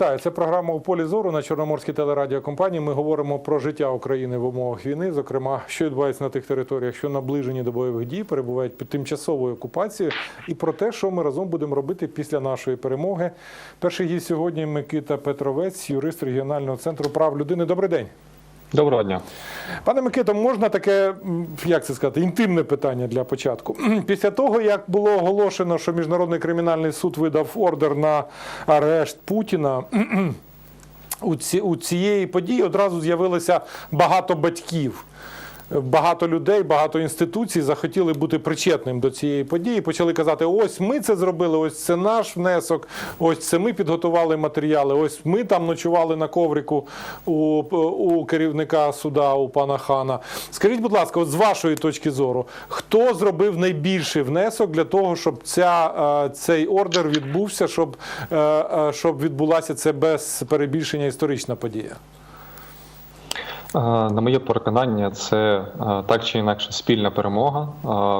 Вітаю, це програма у полі зору на Чорноморській телерадіокомпанії. Ми говоримо про життя України в умовах війни, зокрема, що відбувається на тих територіях, що наближені до бойових дій, перебувають під тимчасовою окупацією, і про те, що ми разом будемо робити після нашої перемоги. Перший гість сьогодні Микита Петровець, юрист регіонального центру прав людини. Добрий день. Доброго дня. Пане Микито, можна таке, як це сказати, інтимне питання для початку. Після того, як було оголошено, що Міжнародний кримінальний суд видав ордер на арешт Путіна, у цієї події одразу з'явилося багато батьків. Багато людей, багато інституцій захотіли бути причетним до цієї події. Почали казати: ось ми це зробили, ось це наш внесок, ось це ми підготували матеріали, ось ми там ночували на коврику у, у керівника суда, у пана хана. Скажіть, будь ласка, от з вашої точки зору, хто зробив найбільший внесок для того, щоб ця, е, цей ордер відбувся, щоб, е, е, щоб відбулася це без перебільшення історична подія? На моє переконання, це так чи інакше спільна перемога.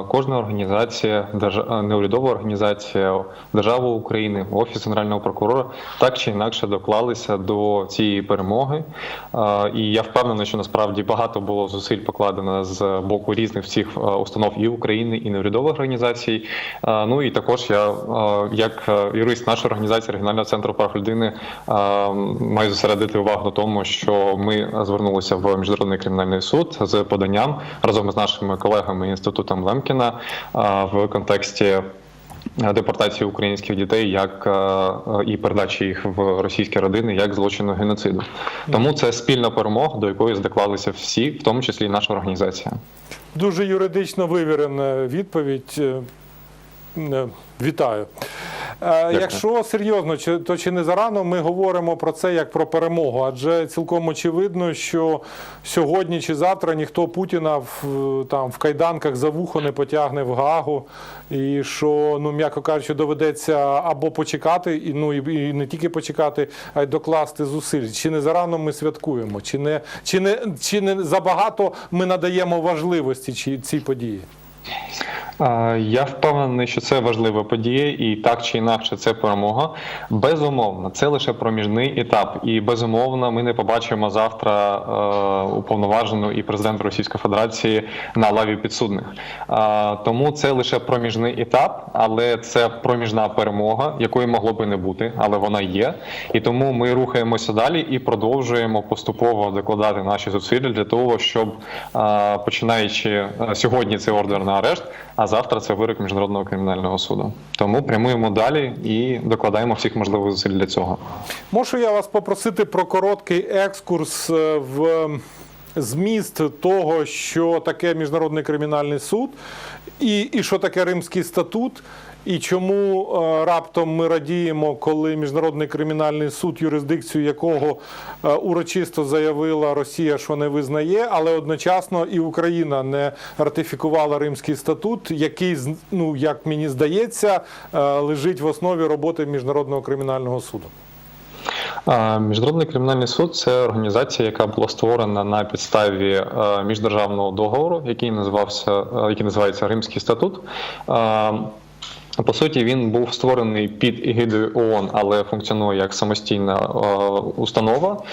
Кожна організація, неурядова організація, держава України, офіс генерального прокурора так чи інакше доклалися до цієї перемоги. І я впевнений, що насправді багато було зусиль покладено з боку різних всіх установ і України, і неурядових організацій. Ну і також я, як юрист нашої організації регіонального центру прав людини, маю зосередити увагу на тому, що ми звернулися в міжнародний кримінальний суд з поданням разом із нашими колегами інститутом Лемкіна е, в контексті. Депортації українських дітей як е, і передачі їх в російські родини як злочину геноциду, тому це спільна перемога, до якої здоклалися всі, в тому числі і наша організація. Дуже юридично вивірена відповідь. Е, Вітаю. Е, Якщо серйозно, то чи не зарано ми говоримо про це як про перемогу? Адже цілком очевидно, що сьогодні чи завтра ніхто Путіна в, там, в кайданках за вухо не потягне в Гагу, і що, ну, м'яко кажучи, доведеться або почекати, і, ну, і, і не тільки почекати, а й докласти зусиль. Чи не зарано ми святкуємо, чи не, чи не, чи не забагато ми надаємо важливості чи- цій події? Я впевнений, що це важлива подія, і так чи інакше це перемога. Безумовно, це лише проміжний етап, і безумовно, ми не побачимо завтра е, уповноважену і президента Російської Федерації на лаві підсудних. Тому це лише проміжний етап, але це проміжна перемога, якої могло би не бути, але вона є. І тому ми рухаємося далі і продовжуємо поступово докладати наші зусилля для того, щоб е, починаючи е, сьогодні це ордер на арешт, а завтра це вирок міжнародного кримінального суду. Тому прямуємо далі і докладаємо всіх можливих зусиль для цього. Можу я вас попросити про короткий екскурс е, в зміст того, що таке Міжнародний кримінальний суд, і, і що таке Римський статут, і чому е, раптом ми радіємо, коли Міжнародний кримінальний суд, юрисдикцію якого е, урочисто заявила Росія, що не визнає, але одночасно і Україна не ратифікувала Римський статут, який, ну як мені здається, е, лежить в основі роботи Міжнародного кримінального суду. Міжнародний кримінальний суд це організація, яка була створена на підставі міждержавного договору, який називався який називається Римський статут. По суті, він був створений під егідою ООН, але функціонує як самостійна е, установа.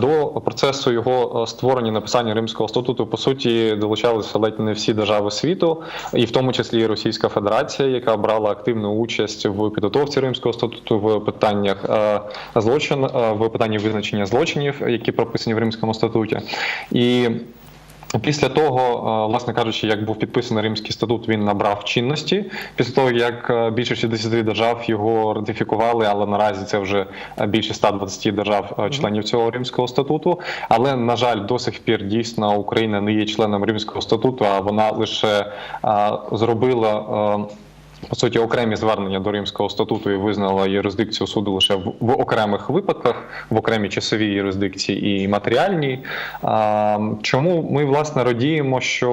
До процесу його е, створення написання Римського статуту по суті долучалися ледь не всі держави світу, і в тому числі Російська Федерація, яка брала активну участь в підготовці Римського статуту в питаннях е, злочин, в питанні визначення злочинів, які прописані в Римському статуті. І Після того, е, власне кажучи, як був підписаний Римський статут, він набрав чинності. Після того, як е, більше 60 держав його ратифікували, але наразі це вже е, більше 120 держав е, членів цього Римського статуту. Але на жаль, до сих пір дійсно Україна не є членом Римського статуту, а вона лише зробила. По суті, окремі звернення до Римського статуту і визнала юрисдикцію суду лише в, в окремих випадках, в окремій часовій юрисдикції і матеріальній. А, чому ми власне радіємо, що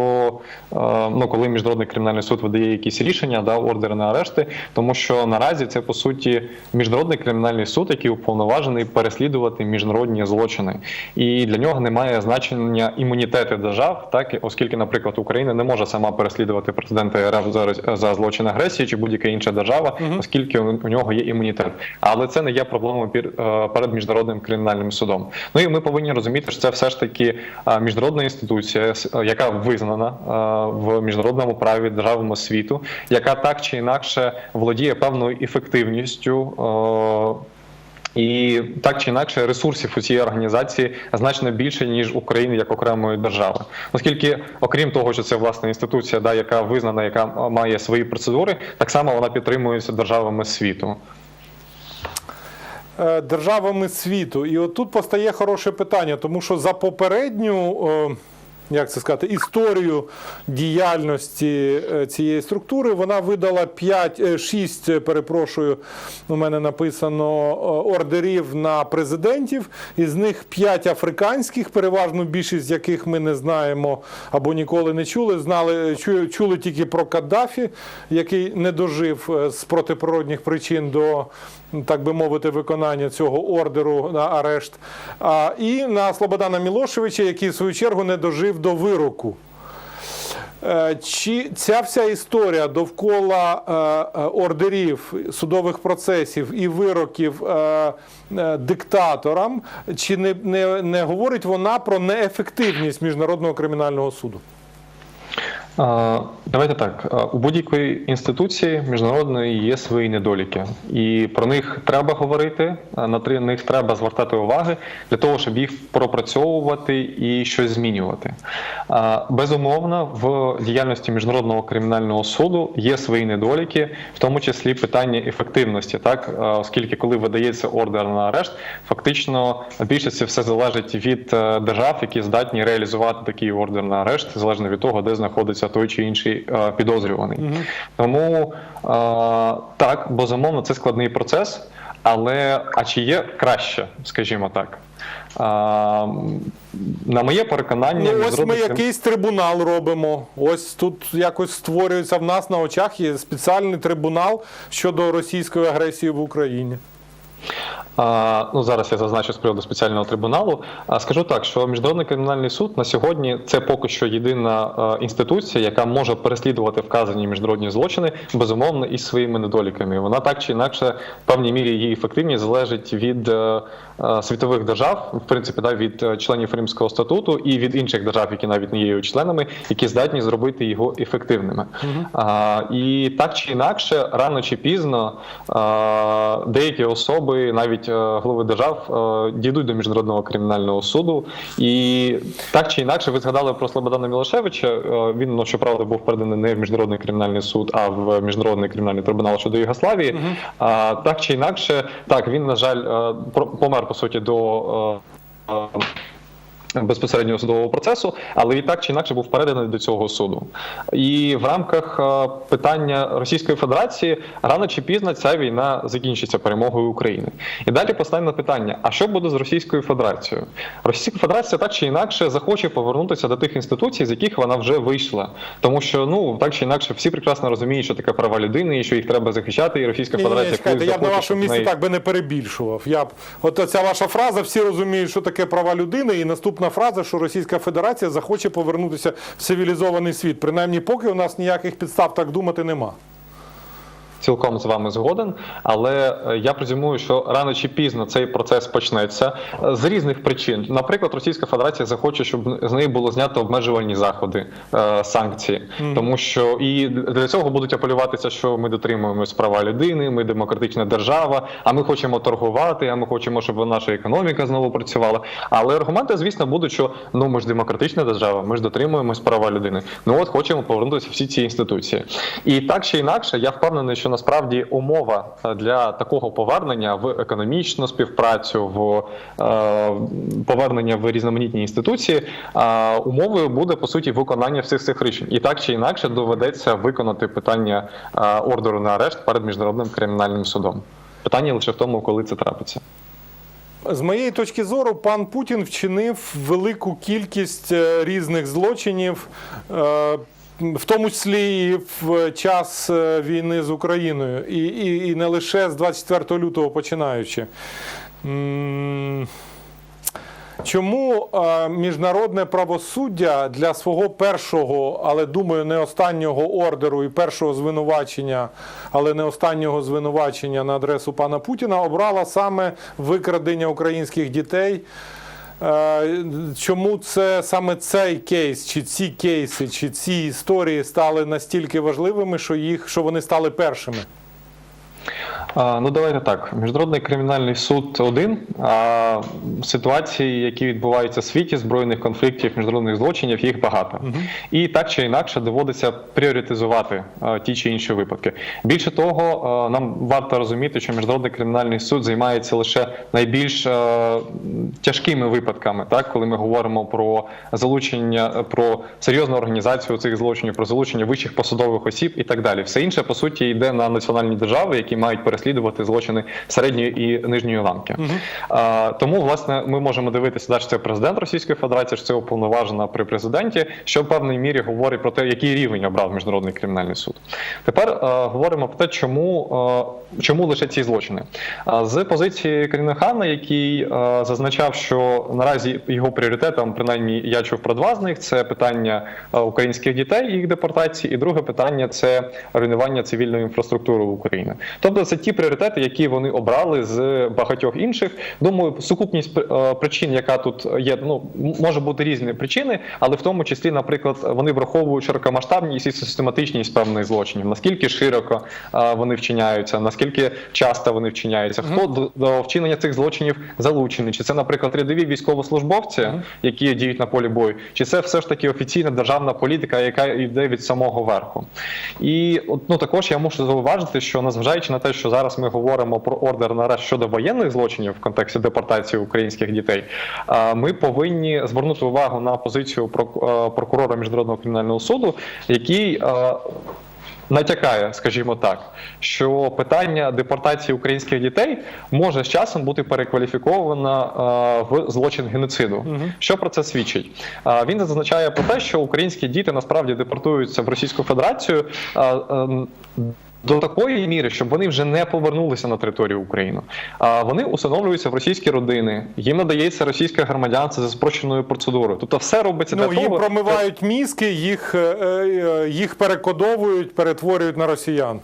е, ну, коли міжнародний кримінальний суд видає якісь рішення, да, ордери на арешти, тому що наразі це по суті міжнародний кримінальний суд, який уповноважений переслідувати міжнародні злочини, і для нього немає значення імунітети держав, так оскільки, наприклад, Україна не може сама переслідувати президента РФ за, за злочин агресії. Росія чи будь-яка інша держава, оскільки у у нього є імунітет. Але це не є проблемою пір- е, перед міжнародним кримінальним судом. Ну і ми повинні розуміти, що це все ж таки е, міжнародна інституція, е, яка визнана в міжнародному праві державами світу, яка так чи інакше володіє певною ефективністю. Е, і так чи інакше ресурсів у цій організації значно більше ніж України як окремої держави, оскільки, окрім того, що це власне інституція, да, яка визнана, яка має свої процедури, так само вона підтримується державами світу. Е, державами світу. І от тут постає хороше питання, тому що за попередню. Е, Як це сказати, історію діяльності е, цієї структури вона видала 5, 6, перепрошую, у мене написано е, ордерів на президентів, із них 5 африканських, переважно більшість з яких ми не знаємо або ніколи не чули. Знали, чу- чули тільки про Каддафі, який не дожив е, з протиприродних причин до так би мовити, виконання цього ордеру на арешт, і на Слободана Мілошевича, який в свою чергу не дожив до вироку. Е, Чи ця вся історія довкола е, е, ордерів, судових процесів і вироків диктаторам, чи не, не, не говорить вона про неефективність міжнародного кримінального суду? Давайте так. У будь-якої інституції міжнародної є свої недоліки, і про них треба говорити. На них треба звертати уваги для того, щоб їх пропрацьовувати і щось змінювати. Безумовно, в діяльності міжнародного кримінального суду є свої недоліки, в тому числі питання ефективності, так оскільки коли видається ордер на арешт, фактично більшості все залежить від е, держав, які здатні реалізувати такий ордер на арешт, залежно від того, де знаходиться той чи інший е, підозрюваний. Тому е, так, безумовно, це складний процес, але а чи є краще, скажімо так. А, на моє переконання, Ну, ось ми якийсь трибунал робимо. Ось тут якось створюється в нас на очах є спеціальний трибунал щодо російської агресії в Україні. А, ну зараз я зазначу з приводу спеціального трибуналу. А скажу так, що міжнародний кримінальний суд на сьогодні це поки що єдина інституція, яка може переслідувати вказані міжнародні злочини, безумовно, із своїми недоліками. Вона так чи інакше в певній мірі її ефективність залежить від е, е, світових держав, в принципі, да, від е, членів Римського статуту і від інших держав, які навіть не є його членами, які здатні зробити його ефективними. А, і так чи інакше, рано чи пізно а, деякі особи, навіть е, голови держав, е, дійдуть до міжнародного кримінального суду. І так чи інакше, ви згадали про Слободана Мілошевича. Е, Він ну, щоправда був переданий не в міжнародний кримінальний суд, а в міжнародний кримінальний трибунал щодо Югославії. А, так чи інакше, так він на жаль помер по суті до. Безпосереднього судового процесу, але і так чи інакше був переданий до цього суду. І в рамках е, питання Російської Федерації рано чи пізно ця війна закінчиться перемогою України. І далі постане питання: а що буде з Російською Федерацією? Російська Федерація так чи інакше захоче повернутися до тих інституцій, з яких вона вже вийшла, тому що ну так чи інакше всі прекрасно розуміють, що таке права людини і що їх треба захищати. І Російська Ні, ні, Федерація чекайте, я б на вашому місці неї- так би не перебільшував. Я б от ця ваша фраза, всі розуміють, що таке права людини, і наступна фраза, що Російська Федерація захоче повернутися в цивілізований світ. Принаймні, поки у нас ніяких підстав так думати нема. Цілком з вами згоден, але е, я презюмую, що рано чи пізно цей процес почнеться е, з різних причин. Наприклад, Російська Федерація захоче, щоб з неї було знято обмежувальні заходи, е, санкції, тому що і для цього будуть апелюватися, що ми дотримуємось права людини, ми демократична держава, а ми хочемо торгувати, а ми хочемо, щоб наша економіка знову працювала. Але аргументи, звісно, будуть, що ну ми ж демократична держава, ми ж дотримуємось права людини. Ну от хочемо повернутися всі ці інституції. І так чи інакше, я впевнений, що насправді умова е, для такого повернення в економічну співпрацю, в е, повернення в різноманітні інституції, е, умовою буде по суті виконання всіх цих рішень. І так чи інакше доведеться виконати питання ордеру на арешт перед міжнародним кримінальним судом. Питання лише в тому, коли це трапиться. З моєї точки зору, пан Путін вчинив велику кількість різних злочинів, в тому числі і в час е, війни з Україною, і, і, і не лише з 24 лютого починаючи. Чому е, міжнародне правосуддя для свого першого, але думаю, не останнього ордеру і першого звинувачення, але не останнього звинувачення на адресу пана Путіна обрала саме викрадення українських дітей? Е, Чому це саме цей кейс, чи ці кейси, чи ці історії стали настільки важливими, що їх що вони стали першими? Ну, давайте так. Міжнародний кримінальний суд один. А ситуації, які відбуваються в світі, збройних конфліктів, міжнародних злочинів, їх багато. І так чи інакше доводиться пріоритизувати ті чи інші випадки. Більше того, нам варто розуміти, що міжнародний кримінальний суд займається лише найбільш тяжкими випадками, так коли ми говоримо про залучення, про серйозну організацію цих злочинів, про залучення вищих посадових осіб і так далі. Все інше по суті йде на національні держави, які мають переслідувати злочини середньої і нижньої ланки. Тому, власне, ми можемо дивитися, да, чи це президент Російської Федерації, чи це уповноважена при президенті, що в певній мірі говорить про те, який рівень обрав міжнародний кримінальний суд. Тепер е, говоримо про те, чому, е, чому лише ці злочини. З позиції Каріна Хана, який е, зазначав, що наразі його пріоритетом, принаймні я чув про два з них, це питання е, українських дітей, їх депортації, і друге питання це руйнування цивільної інфраструктури України. Тобто це ті пріоритети, які вони обрали з багатьох інших. Думаю, сукупність е, причин, яка тут є, ну може бути різні причини, але в тому числі, наприклад, вони враховують широкомасштабність і систематичність певних злочинів. Наскільки широко е, вони вчиняються, наскільки часто вони вчиняються, хто до, до вчинення цих злочинів залучений? Чи це, наприклад, рядові військовослужбовці, які діють на полі бою, чи це все ж таки офіційна державна політика, яка йде від самого верху? І ну також я мушу зауважити, що незважаючи на те, що зараз ми говоримо про ордер на арешт щодо воєнних злочинів в контексті депортації українських дітей, ми повинні звернути увагу на позицію е, прокурора міжнародного кримінального суду, який е, натякає, скажімо так, що питання депортації українських дітей може з часом бути перекваліфіковано е, в злочин геноциду. Що про це свідчить? Він зазначає про те, що українські діти насправді депортуються в Російську Федерацію. До такої міри, щоб вони вже не повернулися на територію України. А вони усиновлюються в російські родини, їм надається російське громадянство за спрощеною процедурою. Тобто, все робиться Ну, для їм того, промивають мізки, їх, е, е, їх перекодовують, перетворюють на росіян.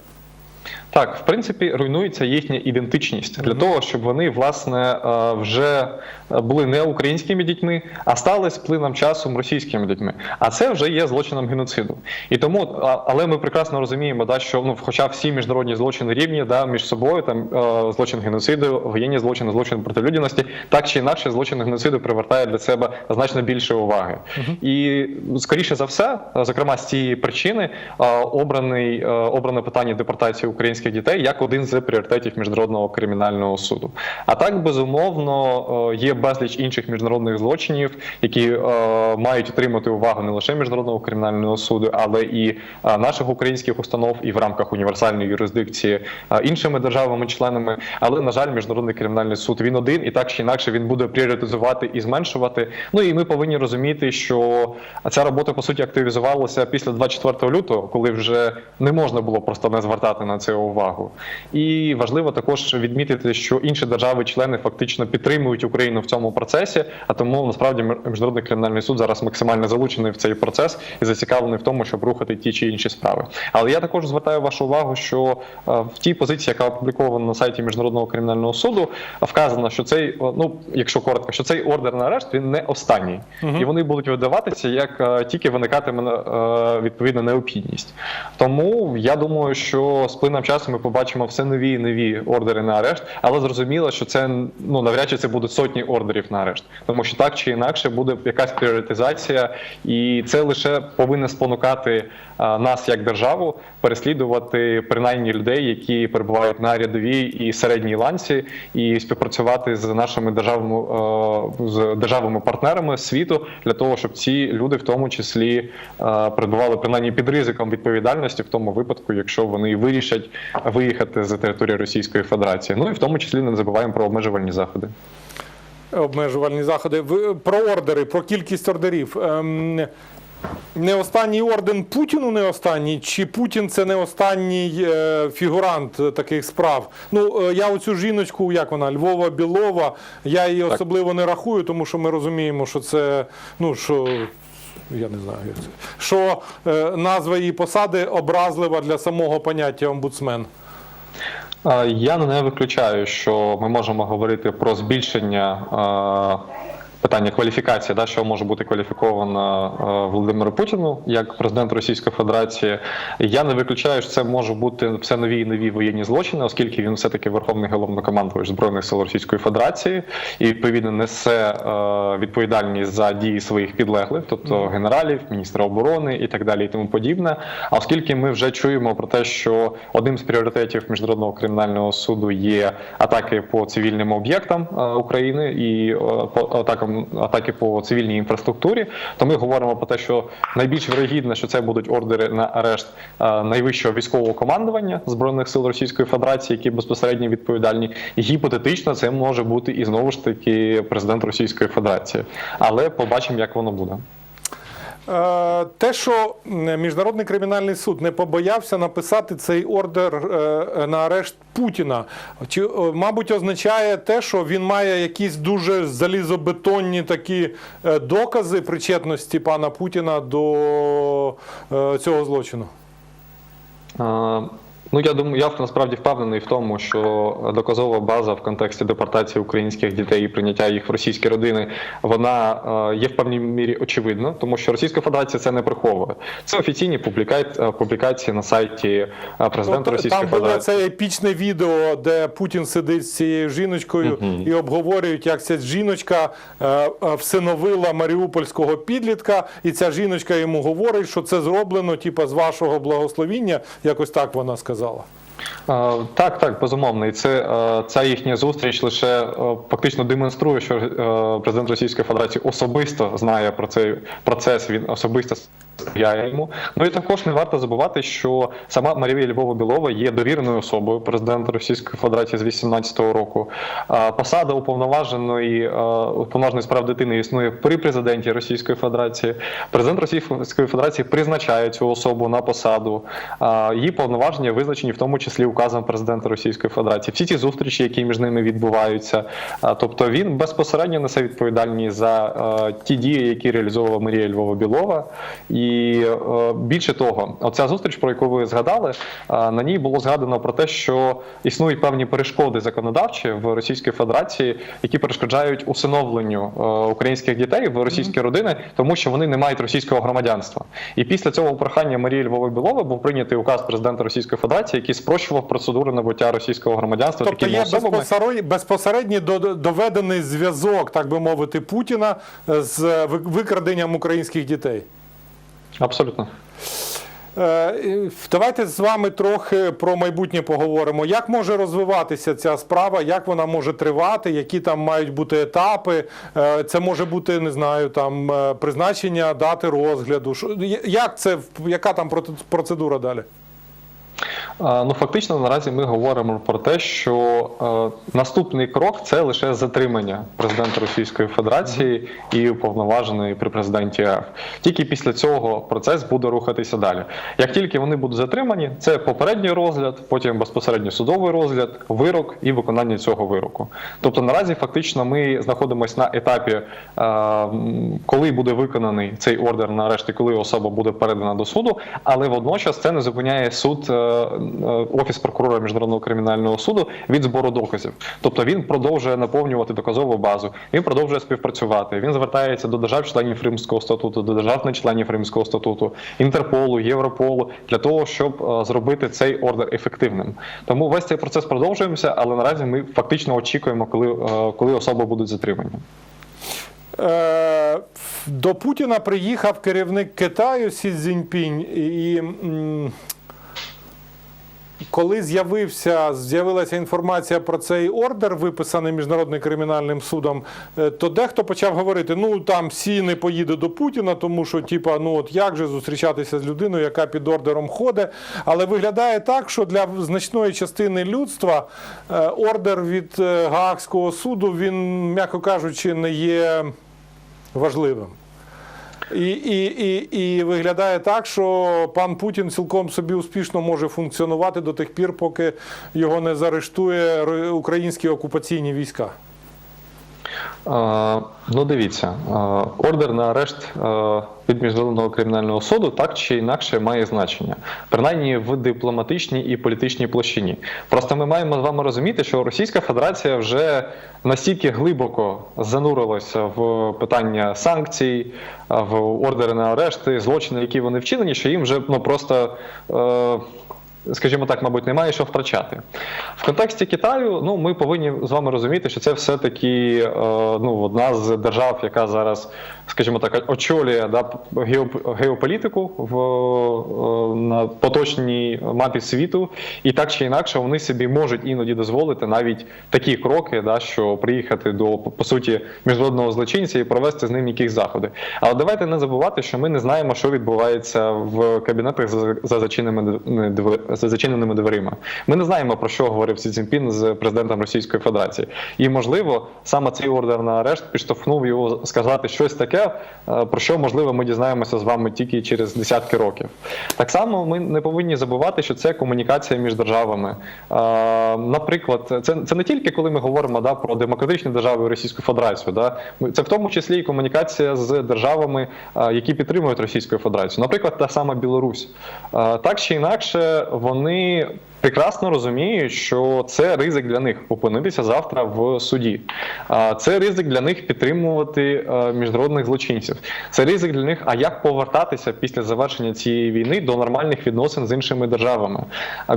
Так, в принципі, руйнується їхня ідентичність для того, щоб вони власне е, вже були не українськими дітьми, а стали з плином часом російськими дітьми. А це вже є злочином геноциду. І тому, але ми прекрасно розуміємо, да, що ну, хоча всі міжнародні злочини рівні да, між собою, там е, злочин геноциду, воєнні злочини, злочин проти людяності, так чи інакше, злочин геноциду привертає для себе значно більше уваги. І скоріше за все, зокрема з цієї причини, е, обраний обране питання депортації українських дітей як один з пріоритетів міжнародного кримінального суду. А так безумовно е, є безліч інших міжнародних злочинів, які е, мають отримати увагу не лише міжнародного кримінального суду, але і е, наших українських установ, і в рамках універсальної юрисдикції іншими державами-членами. Але на жаль, міжнародний кримінальний суд він один, і так чи інакше він буде пріоритизувати і зменшувати. Ну і ми повинні розуміти, що ця робота по суті активізувалася після 24 лютого, коли вже не можна було просто не звертати на це увагу. І важливо також відмітити, що інші держави-члени фактично підтримують Україну в цьому процесі. А тому насправді міжнародний кримінальний суд зараз максимально залучений в цей процес і зацікавлений в тому, щоб рухати ті чи інші справи. Але я також звертаю вашу увагу, що е, в тій позиції, яка опублікована на сайті міжнародного кримінального суду, вказано, що цей ну, якщо коротко, що цей ордер на арешт він не останній, і вони будуть видаватися як е, тільки виникатиме е, відповідна необхідність. Тому я думаю, що з плином часу ми побачимо все нові і нові ордери на арешт, але зрозуміло, що це ну навряд чи це будуть сотні ордерів на арешт, тому що так чи інакше буде якась пріоритизація, і це лише повинно спонукати а, нас як державу переслідувати принаймні людей, які перебувають на рядовій і середній ланці, і співпрацювати з нашими державами е, з державами партнерами світу для того, щоб ці люди, в тому числі, е, перебували принаймні під ризиком відповідальності в тому випадку, якщо вони вирішать виїхати з території Російської Федерації. Ну і в тому числі не забуваємо про обмежувальні заходи. Обмежувальні заходи. Про ордери, про кількість ордерів. Ем, Не останній орден Путіну не останній, чи Путін це не останній е, фігурант таких справ? Ну, е, я оцю жіночку, як вона, Львова Білова, я її особливо не рахую, тому що ми розуміємо, що це, ну, що. Я не знаю, як це. Що е, назва її посади образлива для самого поняття омбудсмен. Е, Я не виключаю, що ми можемо говорити про збільшення е, питання кваліфікації, да, що може бути кваліфіковано е, Володимиру Путіну як президент Російської Федерації. Я не виключаю, що це може бути все нові і нові воєнні злочини, оскільки він все-таки верховний головнокомандувач збройних сил Російської Федерації і відповідно несе е, відповідальність за дії своїх підлеглих, тобто генералів, міністра оборони і так далі, і тому подібне. А оскільки ми вже чуємо про те, що одним з пріоритетів міжнародного кримінального суду є атаки по цивільним об'єктам е, України і по атакам атаки по цивільній інфраструктурі, то ми говоримо про те, що найбільш вирогідно, що це будуть ордери на арешт е, найвищого військового командування збройних сил Російської Федерації, які безпосередньо відповідальні. Гіпотетично це може бути і знову ж таки президент Російської Федерації. Але побачимо, як воно буде. Е, Те, що Міжнародний кримінальний суд не побоявся написати цей ордер е, на арешт Путіна, чи, е, мабуть, означає те, що він має якісь дуже залізобетонні такі докази причетності пана Путіна до цього злочину. Е, Ну, я думаю, я насправді впевнений в тому, що доказова база в контексті депортації українських дітей і прийняття їх в російські родини вона е, є в певній мірі очевидна, тому що Російська Федерація це не приховує. Це офіційні публікації, публікації на сайті е, президента От, Російської там було це епічне відео, де Путін сидить з цією жіночкою і обговорюють, як ця жіночка е, е, всиновила маріупольського підлітка, і ця жіночка йому говорить, що це зроблено, типа, з вашого благословіння. Якось так вона сказала. Е, Так, так, безумовно. І це е, ця їхня зустріч лише е, фактично демонструє, що президент Російської Федерації особисто знає про цей процес. Він особисто сприяє йому. Ну і також не варто забувати, що сама Марія Львова Білова є довіреною особою президента Російської Федерації з 18-го року. Посада уповноваженої е, уповноваженої справ дитини існує при президенті Російської Федерації. Президент Російської Федерації призначає цю особу на посаду. Її повноваження визначені в тому числі указом президента Російської Федерації. Всі ці зустрічі, які між ними відбуваються, тобто він безпосередньо несе відповідальність за е, ті дії, які реалізовувала Марія Львова Білова. І е, більше того, оця зустріч, про яку ви згадали, е, на ній було згадано про те, що існують певні перешкоди законодавчі в Російській Федерації, які перешкоджають усиновленню е, українських дітей в російські родини, тому що вони не мають російського громадянства. І після цього прохання Марії Львової Білови був прийнятий указ президента Російської Федерації, який спрощував процедуру набуття російського громадянства Тобто такими є особами. до- доведений зв'язок, так би мовити, Путіна з викраденням українських дітей. Абсолютно. Е, Давайте з вами трохи про майбутнє поговоримо. Як може розвиватися ця справа, як вона може тривати, які там мають бути етапи? Е, Це може бути, не знаю, там е, призначення дати розгляду. Як це, яка там процедура далі? Ну, фактично, наразі ми говоримо про те, що е, наступний крок це лише затримання президента Російської Федерації і уповноваженої при президенті РФ. Тільки після цього процес буде рухатися далі. Як тільки вони будуть затримані, це попередній розгляд, потім безпосередньо судовий розгляд, вирок і виконання цього вироку. Тобто наразі фактично ми знаходимося на етапі, е, коли буде виконаний цей ордер на арешт і коли особа буде передана до суду, але водночас це не зупиняє суд. Е, Офіс прокурора міжнародного кримінального суду від збору доказів. Тобто він продовжує наповнювати доказову базу, він продовжує співпрацювати. Він звертається до держав-членів Римського статуту, до держав-членів Римського статуту, Інтерполу, Європолу для того, щоб е, зробити цей ордер ефективним. Тому весь цей процес продовжуємося, але наразі ми фактично очікуємо, коли, е, коли особи будуть затримані. До Путіна приїхав керівник Китаю Сі Цзіньпінь і. Коли з'явився, з'явилася інформація про цей ордер, виписаний міжнародним кримінальним судом, е, то дехто почав говорити: ну там Сі не поїде до Путіна, тому що, типа, ну от як же зустрічатися з людиною, яка під ордером ходить. Але виглядає так, що для значної частини людства е, ордер від е, Гаагського суду він, м'яко кажучи, не є важливим. І, і, і, і виглядає так, що пан Путін цілком собі успішно може функціонувати до тих пір, поки його не заарештує українські окупаційні війська. Е, Ну, дивіться, е, ордер на арешт е, від міжнародного кримінального суду так чи інакше має значення, принаймні в дипломатичній і політичній площині. Просто ми маємо з вами розуміти, що Російська Федерація вже настільки глибоко занурилася в питання санкцій, е, в ордери на арешти, злочини, які вони вчинені, що їм вже ну просто. Скажімо так, мабуть, немає що втрачати. В контексті Китаю, ну ми повинні з вами розуміти, що це все-таки е, ну, одна з держав, яка зараз, скажімо так, очолює да, геоп- геополітику в, е, на поточній мапі світу, і так чи інакше вони собі можуть іноді дозволити навіть такі кроки, да, що приїхати до по суті міжнародного злочинця і провести з ним якісь заходи. Але давайте не забувати, що ми не знаємо, що відбувається в кабінетах за, за зачиненими дв- за зачиненими дверима. Ми не знаємо про що говорив Сі Цзіньпін з президентом Російської Федерації. І можливо, саме цей ордер на арешт підштовхнув його сказати щось таке, е, про що можливо ми дізнаємося з вами тільки через десятки років. Так само ми не повинні забувати, що це комунікація між державами. Е, Наприклад, це, це не тільки коли ми говоримо да, про демократичні держави Російську Федерацію. Да, це в тому числі і комунікація з державами, е, які підтримують Російську Федерацію. Наприклад, та сама Білорусь. Так чи інакше, вони прекрасно розуміють, що це ризик для них опинитися завтра в суді. Це ризик для них підтримувати е, міжнародних злочинців. Це ризик для них, а як повертатися після завершення цієї війни до нормальних відносин з іншими державами.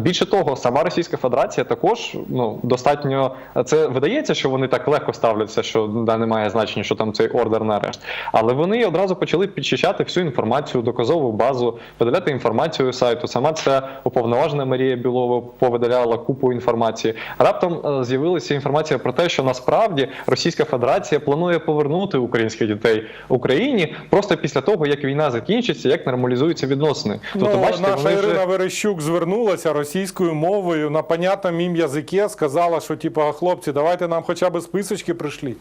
Більше того, сама Російська Федерація також ну достатньо це видається, що вони так легко ставляться, що да, немає значення, що там цей ордер на арешт. Але вони одразу почали підчищати всю інформацію, доказову базу, видаляти інформацію сайту. Сама ця уповноважена Марія Білова повидаляла купу інформації. Раптом е, з'явилася інформація про те, що насправді Російська Федерація планує повернути українських дітей Україні просто після того, як війна закінчиться, як нормалізуються відносини. Тобто, Ну, наша вони вже- Ірина Верещук звернулася російською мовою на понятному їм язикі, сказала, що типа хлопці, давайте нам хоча б списочки прийшли.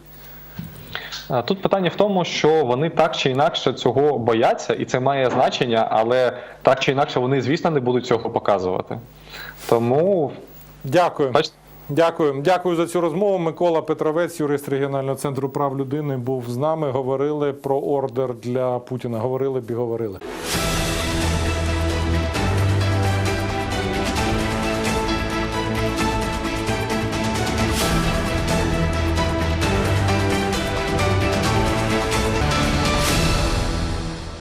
Тут питання в тому, що вони так чи інакше цього бояться, і це має значення, але так чи інакше вони, звісно, не будуть цього показувати. Тому Дякую. бачите. Дякую. Дякую за цю розмову. Микола Петровець, юрист регіонального центру прав людини, був з нами. Говорили про ордер для Путіна. Говорили б і говорили.